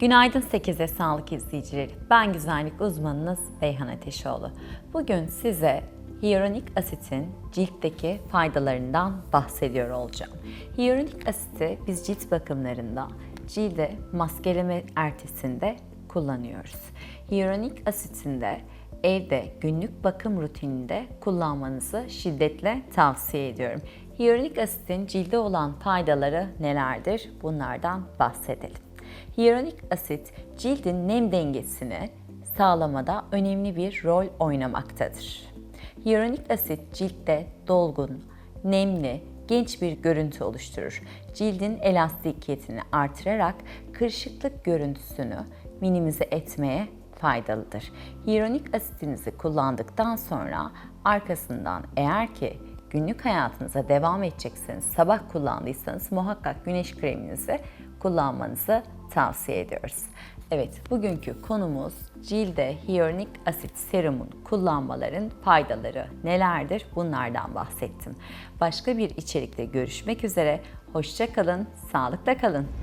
Günaydın 8'e sağlık izleyicileri. Ben güzellik uzmanınız Beyhan Ateşoğlu. Bugün size hyaluronik asitin ciltteki faydalarından bahsediyor olacağım. Hyaluronik asiti biz cilt bakımlarında cilde maskeleme ertesinde kullanıyoruz. Hyaluronik asitinde evde günlük bakım rutininde kullanmanızı şiddetle tavsiye ediyorum. Hyaluronik asitin cilde olan faydaları nelerdir? Bunlardan bahsedelim. Hyaluronik asit cildin nem dengesini sağlamada önemli bir rol oynamaktadır. Hyaluronik asit ciltte dolgun, nemli, genç bir görüntü oluşturur. Cildin elastikiyetini artırarak kırışıklık görüntüsünü minimize etmeye faydalıdır. Hyaluronik asitinizi kullandıktan sonra arkasından eğer ki günlük hayatınıza devam edecekseniz, sabah kullandıysanız muhakkak güneş kreminizi kullanmanızı tavsiye ediyoruz. Evet, bugünkü konumuz cilde hyaluronik asit serumun kullanmaların faydaları nelerdir? Bunlardan bahsettim. Başka bir içerikte görüşmek üzere. Hoşça kalın, sağlıkla kalın.